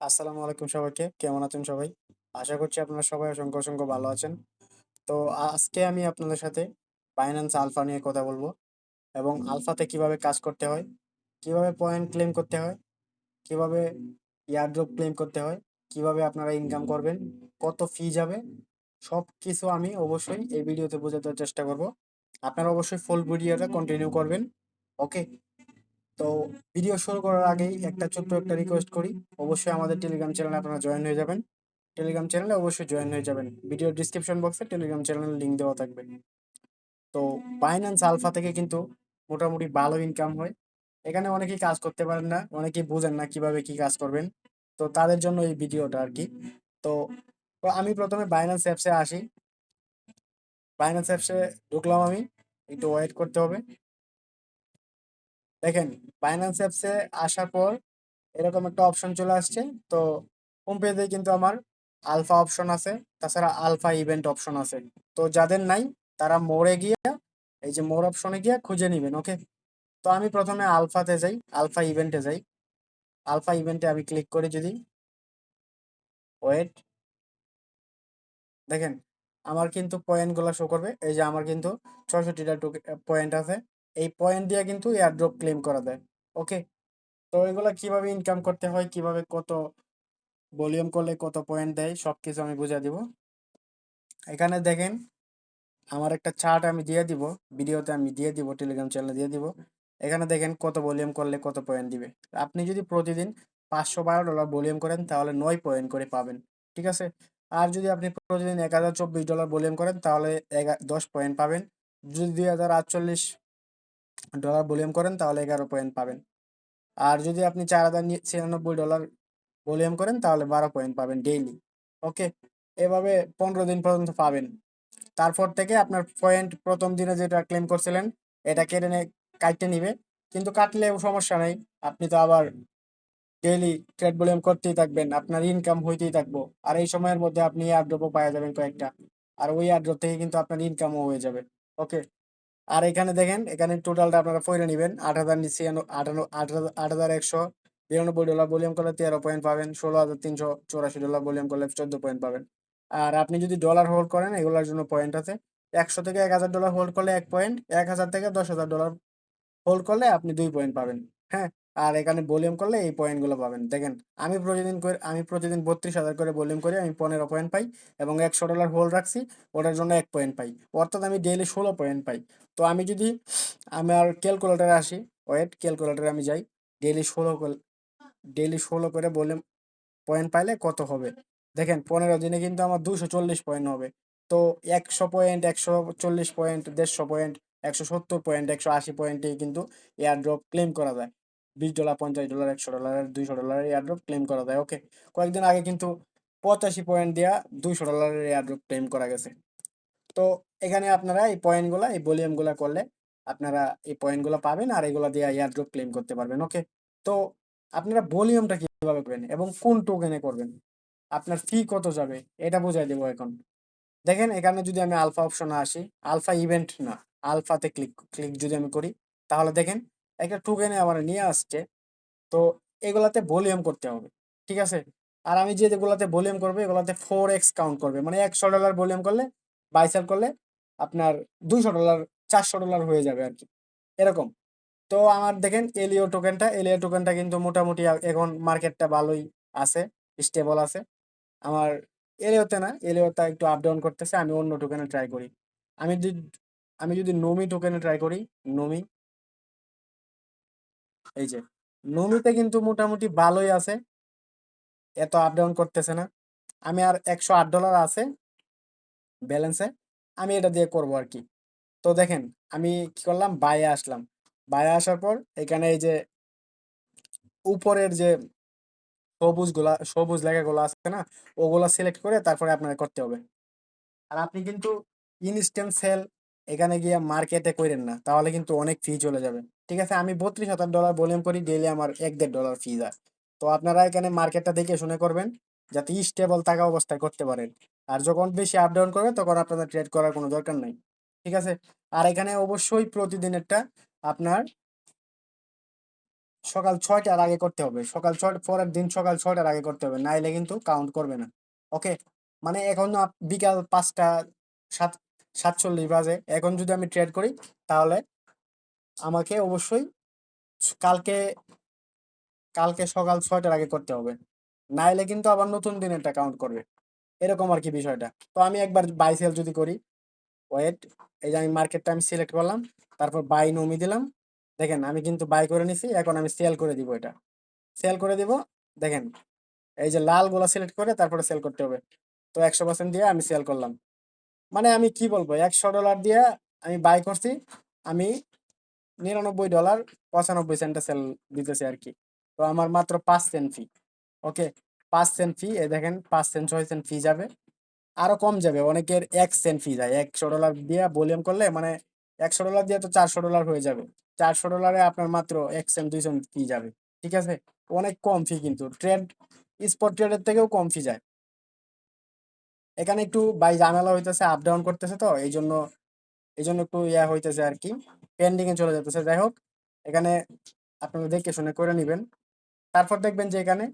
আসসালামু আলাইকুম সবাইকে। কেমন আছেন সবাই? আশা করছি আপনারা সবাই অসংখ্য, অসংখ্য ভালো আছেন। তো আজকে আমি আপনাদের সাথে Binance আলফা নিয়ে কথা বলব এবং আলফাতে কীভাবে কাজ করতে হয়, কীভাবে পয়েন্ট ক্লেম করতে হয়, কীভাবে এয়ারড্রপ ক্লেম করতে হয়, কীভাবে আপনারা ইনকাম করবেন, কত ফি যাবে, সব কিছু আমি অবশ্যই এই ভিডিওতে বোঝাতে চেষ্টা করব। আপনারা অবশ্যই ফুল ভিডিওটা কন্টিনিউ করবেন। ওকে? তো ভিডিও শুরু করার আগেই একটা ছোট্ট একটা রিকোয়েস্ট করি। অবশ্যই আমাদের টেলিগ্রাম চ্যানেলে আপনারা জয়েন হয়ে যাবেন। টেলিগ্রাম চ্যানেলে অবশ্যই জয়েন হয়ে যাবেন। ভিডিওর ডিসক্রিপশন বক্সে টেলিগ্রাম চ্যানেলের লিংক দেওয়া থাকবে। তো Binance আলফা থেকে কিন্তু মোটামুটি ভালো ইনকাম হয়। এখানে অনেকেই কাজ করতে পারেন না, অনেকেই বুঝেন না কীভাবে কি কাজ করবেন। তো তাদের জন্য এই ভিডিওটা আর কি তো আমি ১ম এ অ্যাপসে আসি। Binance অ্যাপসে ঢুকলাম আমি। একটু ওয়েট করতে হবে। দেখেন Apps এ আসার পর এরকম একটা অপশন চলে আসছে। তো হোম পেজে কিন্তু আমার আলফা অপশন আছে। তাছাড়া আলফা ইভেন্ট অপশন আছে। তো যাদের নাই তারা মোরে গিয়ে এই যে মোর অপশনে গিয়ে খুঁজে নিবেন। ওকে? তো আমি প্রথমে আলফাতে যাই, আলফা ইভেন্টে যাই। আলফা ইভেন্টে আমি ক্লিক করি যদি ওয়েট। দেখেন আমার কিন্তু পয়েন্টগুলো শো করবে। এই যে আমার কিন্তু ৬৬ টা টোকে পয়েন্ট আছে। এই পয়েন্ট দিয়ে কিন্তু এয়ারড্রপ ক্লেম করা যায়। ওকে? তো এগুলা কীভাবে ইনকাম করতে হয়, কীভাবে কত ভলিউম করলে কত পয়েন্ট দেয় সবকিছু আমি বুঝায় দিব। এখানে দেখেন আমার একটা চার্ট আমি দিয়ে দিব। ভিডিওতে আমি দিয়ে দিব, টেলিগ্রাম চ্যানেলে দিয়ে দিব। এখানে দেখেন কত ভলিউম করলে কত পয়েন্ট দিবে। আপনি যদি প্রতিদিন $৫১২ ভলিউম করেন তাহলে নয় পয়েন্ট করে পাবেন। ঠিক আছে? আর যদি আপনি প্রতিদিন $১০২৪ ভলিউম করেন তাহলে এগা ১০ পয়েন্ট পাবেন। যদি $২০৪৮ ভলিউম করেন, তাহলে ১১ পয়েন্ট পাবেন। আর যদি আপনি $৪০৯৬ ভলিউম করেন, তাহলে ১২ পয়েন্ট পাবেন ডেইলি। ওকে? এভাবে ১৫ দিন পর্যন্ত পাবেন। তারপর থেকে আপনার পয়েন্ট প্রথম দিনে যেটা ক্লেম করছিলেন, এটা কেটে নে কাইটে নিবে। কিন্তু কাটলেও সমস্যা নাই। আপনি তো আবার ডেইলি ট্রেড ভলিউম করতেই থাকবেন। আপনার ইনকাম হইতেই থাকব। আর এই সময়ের মধ্যে আপনি এয়ারড্রপও পাওয়া যাবেন কয়েকটা। আর ওই এয়ারড্রপ থেকে কিন্তু আপনার ইনকামও হয়ে যাবে। ওকে? আর এখানে দেখেন এখানে টোটালটা আপনারা পইড়া নিবেন। ৮০০০ নি ছিয়ান্ন আটান্ন আট হাজার $৮১৯২ ভলিউম করলে ১৩ পয়েন্ট পাবেন। $১৬৩৮৪ ভলিউম করলে ১৪ পয়েন্ট পাবেন। আর আপনি যদি ডলার হোল্ড করেন এগুলোর জন্য পয়েন্ট আছে। ১০০ থেকে $১০০০ হোল্ড করলে এক পয়েন্ট, ১০০০ থেকে $১০০০০ হোল্ড করলে আপনি দুই পয়েন্ট পাবেন। হ্যাঁ? আর এখানে ভলিউম করলে এই পয়েন্টগুলো পাবেন। দেখেন আমি প্রতিদিন করে আমি প্রতিদিন ৩২,০০০ করে ভলিউম করি আমি ১৫ পয়েন্ট পাই এবং $১০০ হোল্ড রাখছি ওটার জন্য এক পয়েন্ট পাই। অর্থাৎ আমি ডেইলি ১৬ পয়েন্ট পাই। তো আমি যদি আমার ক্যালকুলেটরে আসি, ওয়েট ক্যালকুলেটরে আমি যাই। ডেইলি ১৬ কল ডেইলি ১৬ করে ভলিউম পয়েন্ট পাইলে কত হবে? দেখেন ১৫ দিনে কিন্তু আমার ২৪০ পয়েন্ট হবে। তো ১০০ পয়েন্ট, ১৪০ পয়েন্ট, ১৫০ পয়েন্ট, ১৭০ পয়েন্ট, ১৮০ পয়েন্টেই কিন্তু এয়ারড্রপ ক্লেম করা যায়। $২০, $৫০, $১০০, $২০০ এয়ারড্রপ ক্লেম করা যায়। ওকে? কয়েকদিন আগে কিন্তু ৮৫ পয়েন্ট দিয়া $২০০ এর এয়ারড্রপ ক্লেম করা গেছে। তো এখানে আপনারা এই পয়েন্টগুলা, এই ভলিউমগুলা করলে আপনারা এই পয়েন্টগুলো পাবেন আর এগুলা দিয়ে এয়ারড্রপ ক্লেম করতে পারবেন। ওকে? তো আপনারা ভলিউমটা কীভাবে করবেন এবং কোন টোকেনে করবেন? আপনার ফি কত যাবে? এটা বুঝায় দিব এখন। দেখেন এখানে যদি আমি আলফা অপশনে আসি, আলফা ইভেন্ট না, আলফাতে ক্লিক ক্লিক যদি আমি করি তাহলে দেখেন একটা টোকেনে আমারে নিয়ে আসছে। তো এগুলাতে ভলিউম করতে হবে। ঠিক আছে? আর আমি যেগুলাতে ভলিউম করব এগুলাতে ফোর এক্স কাউন্ট করবে। মানে $১০০ ভলিউম করলে বাই সেল করলে আপনার $২০০ $৪০০ হয়ে যাবে আর কি এরকম। তো আমার দেখেন এলিও টোকেনটা, এলিও টোকেনটা কিন্তু মোটামুটি এখন মার্কেটটা ভালোই আছে, স্টেবল আছে। আমার এলিওতে না, এলিওটা একটু আপ ডাউন করতেছে। আমি অন্য টোকেনে ট্রাই করি। আমি যদি আমি যদি নোমি টোকেনে ট্রাই করি, নোমি এই যে, নোমিতে কিন্তু মোটামুটি ভালোই আছে। এত আপ ডাউন করতেছে না। আমি আর $১০৮ আছে ব্যালেন্সে। আমি এটা দিয়ে করব আরকি। তো দেখেন, আমি কি করলাম বাই এ আসলাম। বাই এ আসার পর এখানে এই যে, উপরের যে সবুজগুলা সবুজ লেখাগুলো আছে না? ওগুলা সিলেক্ট করে তারপরে আপনার করতে হবে। আর আপনি কিন্তু ইনস্ট্যান্ট সেল এখানে গিয়ে মার্কেটে কইরেন না। তাহলে কিন্তু অনেক ফি চলে যাবে। ঠিক আছে? আমি $৩২,০০০ ভলিউম করি ডেইলি আমার $১-১.৫ ফি যায়। তো আপনারা এখানে মার্কেটটা দেখে শুনে করবেন। যাতে স্টেবল থাকা অবস্থায় করতে পারেন। আর যখন বেশি আপ ডাউন করবে তখন আপনাদের ট্রেড করার কোনো দরকার নাই। ঠিক আছে? আর এখানে অবশ্যই প্রতিদিনেরটা আপনার সকাল ছয়টার আগে করতে হবে। সকাল ৬ পরের দিন সকাল ৬টার আগে করতে হবে। নাইলে কিন্তু কাউন্ট করবে না। ওকে? মানে এখন বিকাল পাঁচটা সাত ৪৭ বাজে। এখন যদি আমি ট্রেড করি তাহলে আমাকে অবশ্যই কালকে কালকে সকাল ছয়টার আগে করতে হবে। নাইলে কিন্তু আবার নতুন দিনেরটা কাউন্ট করবে। এরকম আর কি বিষয়টা। তো আমি একবার বাই সেল যদি করি, ওয়েট এই যে আমি মার্কেটটা আমি সিলেক্ট করলাম। তারপর বাই নমি দিলাম। দেখেন আমি কিন্তু বাই করে নিছি। এখন আমি সেল করে দিব এটা। সেল করে দিব। দেখেন এই যে লালগুলা সিলেক্ট করে তারপরে সেল করতে হবে। তো ১০০% দিয়ে আমি সেল করলাম। মানে আমি কি বলব $১০০ দিয়ে আমি বাই করছি। আমি $৯৯.৯৫ এ সেল দিতেছে আর কি তো আমার মাত্র পাঁচ সেন্ট ফি। ওকে? পাঁচ সেন্ট ফি এ দেখেন পাঁচ সেন্ট ছয় সেন্ট ফি যাবে। আরও কম যাবে। অনেকের ১ সেন্ট ফি যায়। $১০০ দিয়ে ভলিউম করলে মানে $১০০ দিয়ে তো $৪০০ হয়ে যাবে। $৪০০ এ আপনার মাত্র ১ সেন্ট ২ সেন্ট ফি যাবে। ঠিক আছে? অনেক কম ফি কিন্তু। ট্রেড স্পট ট্রেডের থেকেও কম ফি যায়। এখানে একটু বাই ঝামেলা হইতেছে, আপ ডাউন করতেছে তো এই জন্য এই জন্য একটু ইয়া হইতেছে আরকি। পেন্ডিং এ চলে যাইতেছে। যাই হোক, এখানে আপনারা দেখে শুনে করে নিবেন। তারপর দেখবেন যে এখানে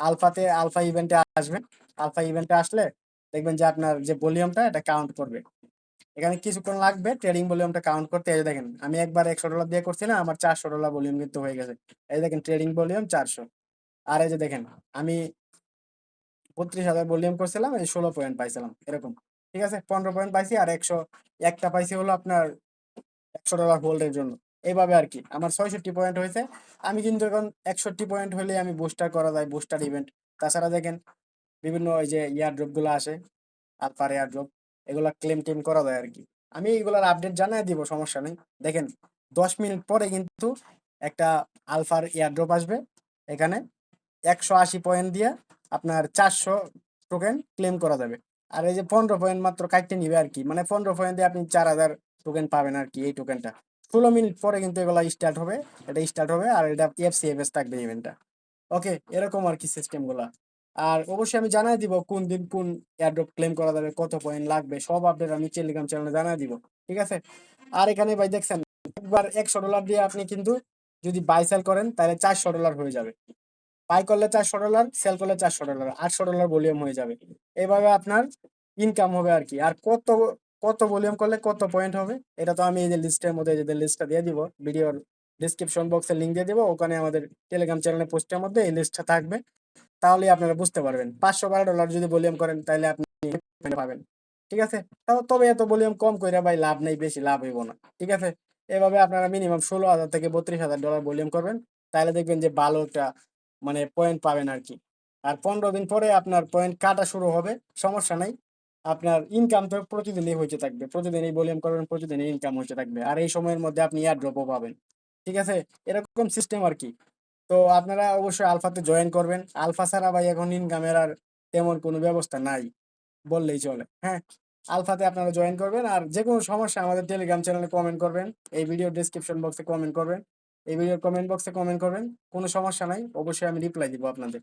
আলফাতে আলফা ইভেন্টে আসবেন। আলফা ইভেন্টে আসলে দেখবেন যে আপনার যে ভলিউমটা এটা কাউন্ট করবে। এখানে কিছুক্ষণ লাগবে ট্রেডিং ভলিউমটা কাউন্ট করতে। এই দেখেন আমি একবার $১০০ দিয়ে করছিলাম আমার $৪০০ ভলিউম কিন্তু হয়ে গেছে। এই দেখেন ট্রেডিং ভলিউম ৪০০ আর এই যে দেখেন আমি ৩২,০০০ ভলিউম করছিলাম এই ১৬ পয়েন্ট পাইছিলাম। এরকম। ঠিক আছে? ১৫ পয়েন্ট পাইছি আর ১০০ একটা পাইছি হলো আপনার $১০০ হোল্ডের জন্য। এইভাবে আর কি আমার ৬৬ পয়েন্ট হয়েছে। আমি কিন্তু এখন ৬১ পয়েন্ট হইলেই আমি বুস্টার করা যায়, বুস্টার ইভেন্ট। তাছাড়া দেখেন বিভিন্ন ওই যে এয়ারড্রপগুলা আসে। আলফার এয়ারড্রপ। এগুলো ক্লেম-টেম করা যায় আর কি আমি এগুলার আপডেট জানায় দিব সমস্যা নেই। দেখেন ১০ মিনিট পরে কিন্তু একটা আলফার এয়ারড্রপ আসবে। এখানে ১৮০ পয়েন্ট দিয়ে আপনার ৪০০ টোকেন ক্লেম করা যাবে। আর এই যে ১৫ পয়েন্ট মাত্র কাইট্টা নিবে আর কি মানে ১৫ পয়েন্ট দিয়ে আপনি ৪০০০ টোকেন পাবেন আর কি এই টোকেনটা। ১৬ মিনিট পরে কিন্তু এগুলা স্টার্ট হবে। এটা স্টার্ট হবে আর এটা এফসিএফএস থাকবে ইভেন্টটা। ওকে? এরকম আরকি সিস্টেমগুলা। আর অবশ্যই আমি জানাই দিব কোন দিন কোন এয়ারড্রপ ক্লেম করা যাবে, কত পয়েন্ট লাগবে সব আপডেট আমি টেলিগ্রাম চ্যানেলে জানায় দিব। ঠিক আছে? আর এখানে ভাই দেখছেন একবার $১০০ দিয়ে আপনি কিন্তু যদি বাই সেল করেন তাহলে $৪০০ হয়ে যাবে। বাই করলে $৪০০ সেল করলে $৪০০ $৮০০ ভলিউম হয়ে যাবে। এভাবে আপনার ইনকাম হবে আর কি আর কত কত ভলিউম করলে কত পয়েন্ট হবে এটা তো আমি এই যে লিস্টের মধ্যে যে লিস্টটা দিয়ে দিব। ভিডিওর ডেসক্রিপশন বক্সে লিংক দিয়ে দিব। ওখানে আমাদের টেলিগ্রাম চ্যানেলের পোস্টের মধ্যে এই লিস্টটা থাকবে। তাহলে আপনারা বুঝতে পারবেন। $৫১২ যদি ভলিউম করেন তাইলে আপনি পাবেন। ঠিক আছে? তাও তবে এত ভলিউম কম কইরা ভাই লাভ নেই, বেশি লাভ হইব না। ঠিক আছে? এভাবে আপনারা মিনিমাম $১৬,০০০ থেকে $৩২,০০০ ভলিউম করবেন। তাহলে দেখবেন যে ভালো একটা মানে পয়েন্ট পাবেন আর কি আর ১৫ দিন পরে আপনার পয়েন্ট কাটা শুরু হবে। সমস্যা নাই। আপনার ইনকাম তো প্রতিদিনই হইতে থাকবে। প্রতিদিনই ভলিউম করবেন, প্রতিদিনই ইনকাম হইতে থাকবে। আর এই সময়ের মধ্যে আপনি এয়ারড্রপও পাবেন। ঠিক আছে? এরকম সিস্টেম আর কি তো আপনারা অবশ্যই আলফাতে জয়েন করবেন। আলফা ছাড়া ভাই এখন ইনকামের আর তেমন কোনো ব্যবস্থা নাই। বললেই চলে। হ্যাঁ? আলফাতে আপনারা জয়েন করবেন। আর যেকোনো সমস্যা আমাদের টেলিগ্রাম চ্যানেলে কমেন্ট করবেন। এই ভিডিও ডেসক্রিপশন বক্সে কমেন্ট করবেন। এই ভিডিওর কমেন্ট বক্সে কমেন্ট করবেন। কোনো সমস্যা নাই। অবশ্যই আমি রিপ্লাই দিব আপনাদের।